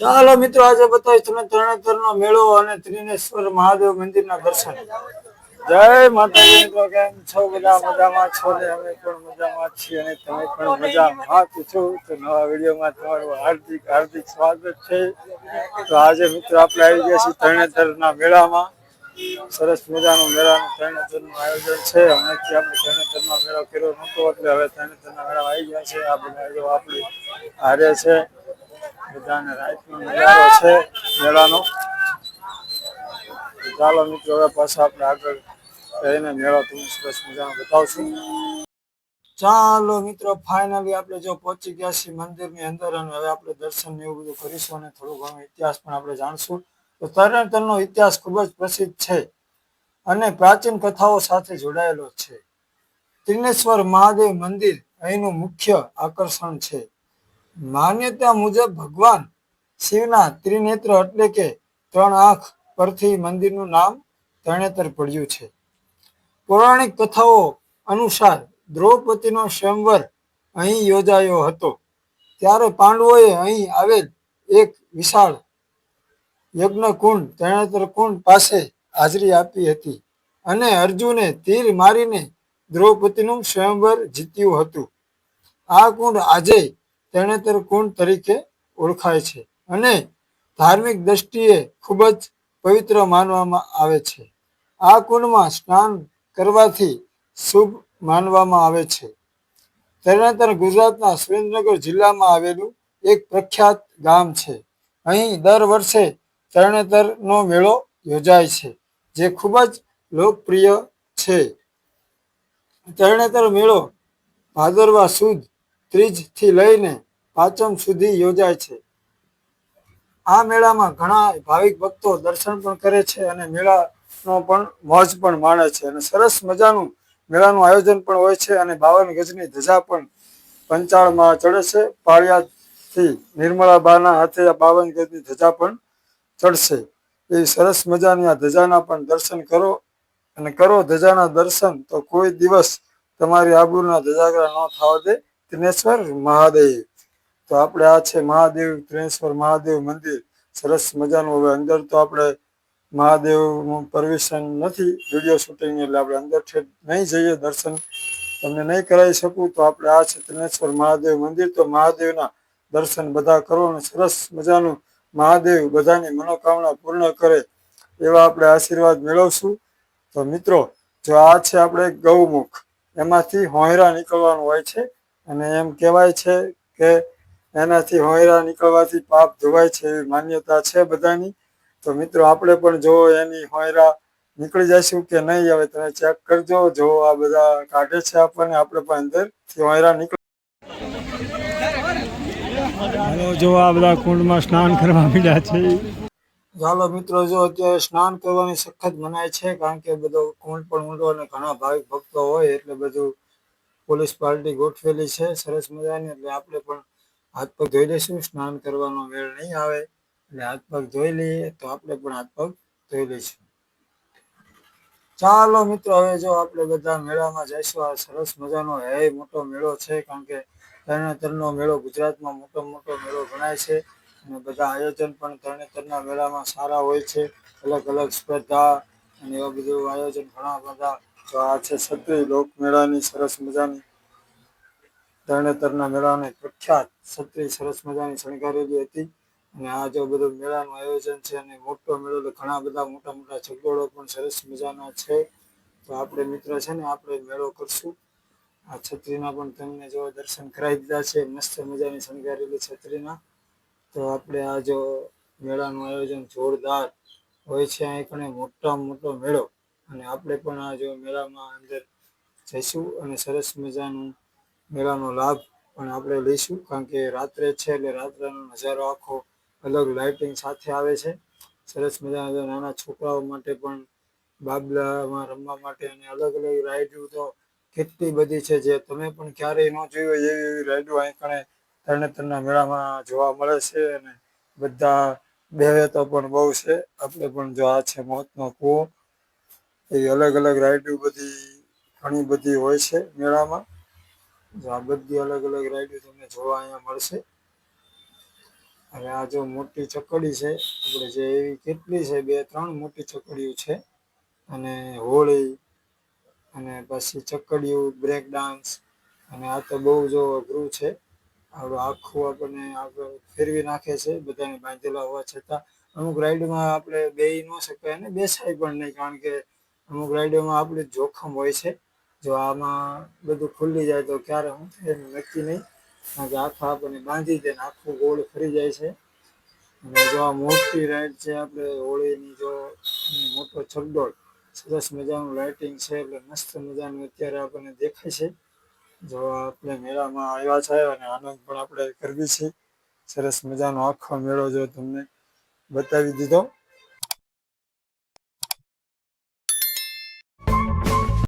ચાલો મિત્રો, આજે બતાવીશ તમે તરણેતર નો મેળો અને ત્રિનેશ્વર મહાદેવ મંદિરના દર્શન. જય માતાજી મિત્રો, કેમ છો? બધા મજામાં છો ને? અમે પણ મજામાં છીએ અને તમે પણ મજામાં છો. તો નવા વિડીયોમાં તમારું હાર્દિક હાર્દિક સ્વાગત છે. તો આજે મિત્રો આપણે આવી ગયા છીએ તરણેતરના મેળામાં. સરસ મજાનું મેળાનું તરણેતરનું આયોજન છે. હમણાંથી આપણે તરણેતરનો મેળો કર્યો નહોતો, એટલે હવે તરણેતરના મેળામાં આવી ગયા છે. આ બધા જો આપણી હારે છે. બધાને છે મેળાનો. ચાલો મિત્રો, હવે પાછા આપણે આગળ રહીને મેળો તમને સરસ મજાનો બતાવશું. ચાલો મિત્રો ફાઇનલી આપણે જો પહોંચી ગયા છીએ મંદિરની અંદર અને હવે આપણે દર્શન ને એવું બધું કરીશું અને થોડું ઘણું ઇતિહાસ પણ આપણે જાણશું. તો તરણેતરનો ઇતિહાસ ખૂબ જ પ્રસિદ્ધ છે અને પ્રાચીન કથાઓ સાથે જોડાયેલો છે. ત્રિનેશ્વર મહાદેવ મંદિર અહીંનું મુખ્ય આકર્ષણ છે. માન્યતા મુજબ ભગવાન શિવના ત્રિનેત્ર એટલે કે ત્રણ આંખ પરથી મંદિરનું નામ તરણેતર પડ્યું છે. પૌરાણિક કથાઓ અનુસાર દ્રૌપદીનો સ્વયંવર અહીં યોજાયો હતો. ત્યારે પાંડવોએ અહીં આવેલ એક વિશાળ યજ્ઞકુંડ તરણેતર કુંડ પાસે હાજરી આપી હતી અને અર્જુને તીર મારીને દ્રૌપદીનું સ્વયંવર જીત્યું હતું. આ કુંડ આજે તરણેતર કુંડ તરીકે ઓળખાય છે અને ધાર્મિક દ્રષ્ટિએ ખૂબ જ પવિત્ર માનવામાં આવે છે. આ કુંડમાં સ્નાન કરવાથી શુભ માનવામાં આવે છે. તરણેતર ગુજરાતના સુરેન્દ્રનગર જિલ્લામાં આવેલું એક પ્રખ્યાત ગામ છે. અહીં દર વર્ષે તરણેતરનો મેળો યોજાય છે, જે ખૂબ જ લોકપ્રિય છે. તરણેતર મેળો ભાદરવા સુદ ત્રીજથી લઈને પાંચમ સુધી યોજાય છે. આ મેળામાં ઘણા ભાવિક ભક્તો દર્શન પણ કરે છે અને મેળાનો પણ મોજ પણ માણે છે અને સરસ મજાનું મેળાનું આયોજન પણ હોય છે અને બાવન ગજની ધજા પણ પંચાળમાં ચડે છે. પાળિયાથી નિર્મળા બાના હાથે આ બાવન ગજની ધજા પણ ચડશે. એ સરસ મજાની આ ધજાના પણ દર્શન કરો અને કરો ધજાના દર્શન તો કોઈ દિવસ તમારી આબુના ધજાગરા ન થવા દે. ત્રિનેશ્વર મહાદેવ. તો આપણે આ છે મહાદેવ ત્રણેશ્વર મહાદેવ મંદિર. સરસ મજાનું હવે અંદર તો આપણે મહાદેવનું પરમિશન નથી વીડિયો શૂટિંગ એટલે આપણે અંદર ઠેઠ નહીં જઈએ દર્શન. તમને નહીં કરાવી શકું તો આપણે આ છે ત્રણેશ્વર મહાદેવ મંદિર. તો મહાદેવના દર્શન બધા કરો અને સરસ મજાનું મહાદેવ બધાની મનોકામના પૂર્ણ કરે એવા આપણે આશીર્વાદ મેળવશું. તો મિત્રો, જો આ છે આપણે ગૌમુખ, એમાંથી હોયરા નીકળવાનું હોય છે. અને એમ કહેવાય છે કે એનાથી હોયરા નીકળવાથી પાપ ધોવાય છે એવી માન્યતા છે બધાની. તો મિત્રો આપણે પણ જો એની હોયરા નીકળી જઈશું કે નહીં હવે તમે ચેક કરજો જો આ બધા કાઢે છે આપણને આપણે પણ અંદરથી હોયરા નીકળ જો આ બધા કુંડમાં સ્નાન કરવા મળ્યા છે. ચાલો મિત્રો જો અત્યારે સ્નાન કરવાની સખત મનાય છે કારણ કે બધો કુંડ પણ ઊંડો અને ઘણા ભાવિક ભક્તો હોય એટલે બધું પોલીસ પાર્ટી ગોઠવેલી છે સરસ મજાની એટલે આપણે પણ હાથ પગ ધોઈ લઈશું, સ્નાન કરવાનો વેળ નહીં આવે, એટલે હાથ પગ ધોઈ લઈએ, તો આપણે પણ હાથ પગ ધોઈ લઈશું. ચાલો મિત્રો, હવે જો આપણે બધા મેળામાં જઈશું, આ સરસ મજાનો હે મોટો મેળો છે, કારણ કે તરણેતરનો મેળો ગુજરાતમાં મોટો મોટો મેળો ગણાય છે, અને બધા આયોજન પણ તરણેતરના મેળામાં સારા હોય છે, અલગ અલગ સ્પર્ધા અને એવું બધું આયોજન ઘણા બધા, તો આ છે છત્રી લોકમેળાની સરસ મજાની તરણેતરના મેળાને પ્રખ્યાત છત્રી સરસ મજાની શણગારેલી હતી. અને આ જો બધું મેળાનું આયોજન છે અને મોટો મેળો એટલે ઘણા બધા મોટા મોટા ચકડોળો પણ સરસ મજાના છે. તો આપણે મિત્ર છે ને આપણે મેળો કરશું. આ છત્રીના પણ તમને જો દર્શન કરાવી દીધા છે, મસ્ત મજાની શણગારેલી છત્રીના. તો આપણે આ જો મેળાનું આયોજન જોરદાર હોય છે અહીં કણે મોટામાં મોટો મેળો. અને આપણે પણ આ જો મેળામાં અંદર જઈશું અને સરસ મજાનું મેળાનો લાભ પણ આપણે લઈશું, કારણ કે રાત્રે છે એટલે રાત્રેનો નજારો આખો અલગ લાઇટિંગ સાથે આવે છે. સરસ મજાના નાના છોકરાઓ માટે પણ, બાબલામાં રમવા માટે અને અલગ અલગ રાઇડો તો કેટલી બધી છે જે તમે પણ ક્યારેય ન જોઈ હોય એવી એવી રાઇડો અહીં તરણેતરના મેળામાં જોવા મળે છે અને બધા બેવે તો પણ બહુ છે. આપણે પણ જો આ છે મોતનો કૂવો, એવી અલગ અલગ રાઈડો બધી ઘણી બધી હોય છે મેળામાં. આ બધી અલગ અલગ રાઈડો તમને જોવા અહીંયા મળશે. હવે આ જો મોટી ચકડી છે, આપણે જે એવી કેટલી છે, બે ત્રણ મોટી ચકડીઓ છે. અને હોળી, અને પછી ચકડીઓ બ્રેક ડાન્સ અને આ તો બહુ જો અઘરું છે. આપણું આખું આપણને આગળ ફેરવી નાખે છે, બધાને બાંધેલા હોવા છતાં. અમુક રાઈડમાં આપણે બેસી ન શકાય અને બેસાય પણ નહીં, કારણ કે અમુક રાઈડોમાં આપણે જોખમ હોય છે. જો આમાં બધું ખુલ્લી જાય તો ક્યારે શું થાય એનું નક્કી નહીં. કારણ કે આખા આપણને બાંધી ને આખું ગોળ ફરી જાય છે. અને જો આ મોટી રાઈડ છે આપણે હોળીની જો મોટો છગડોળ સરસ મજાનું લાઇટિંગ છે એટલે મસ્ત મજાનું અત્યારે આપણને દેખાય છે. જો આપણે મેળામાં આવ્યા છે અને આનંદ પણ આપણે કરવી છે. સરસ મજાનો આખો મેળો જો તમને બતાવી દીધો.